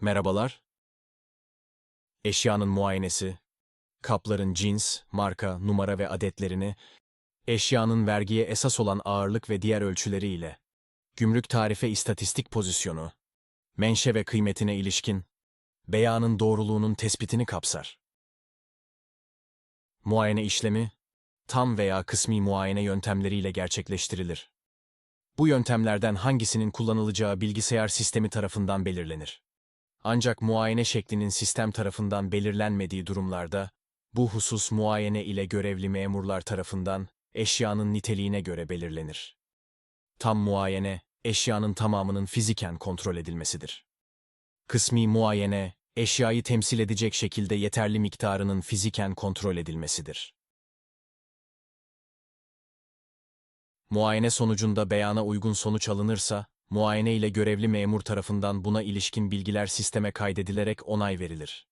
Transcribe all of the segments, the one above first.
Merhabalar. Eşyanın muayenesi, kapların cins, marka, numara ve adetlerini, eşyanın vergiye esas olan ağırlık ve diğer ölçüleriyle, gümrük tarife istatistik pozisyonu, menşe ve kıymetine ilişkin, beyanın doğruluğunun tespitini kapsar. Muayene işlemi, tam veya kısmi muayene yöntemleriyle gerçekleştirilir. Bu yöntemlerden hangisinin kullanılacağı bilgisayar sistemi tarafından belirlenir. Ancak muayene şeklinin sistem tarafından belirlenmediği durumlarda, bu husus muayene ile görevli memurlar tarafından eşyanın niteliğine göre belirlenir. Tam muayene, eşyanın tamamının fiziken kontrol edilmesidir. Kısmi muayene, eşyayı temsil edecek şekilde yeterli miktarının fiziken kontrol edilmesidir. Muayene sonucunda beyana uygun sonuç alınırsa, muayene ile görevli memur tarafından buna ilişkin bilgiler sisteme kaydedilerek onay verilir.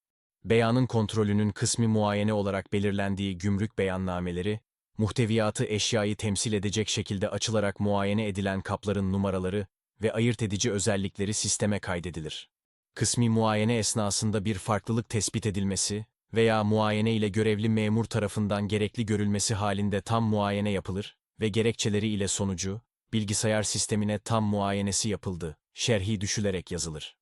Beyanın kontrolünün kısmi muayene olarak belirlendiği gümrük beyannameleri, muhteviyatı eşyayı temsil edecek şekilde açılarak muayene edilen kapların numaraları ve ayırt edici özellikleri sisteme kaydedilir. Kısmi muayene esnasında bir farklılık tespit edilmesi veya muayene ile görevli memur tarafından gerekli görülmesi halinde tam muayene yapılır ve gerekçeleri ile sonucu, bilgisayar sistemine tam muayenesi yapıldı, şerhi düşülerek yazılır.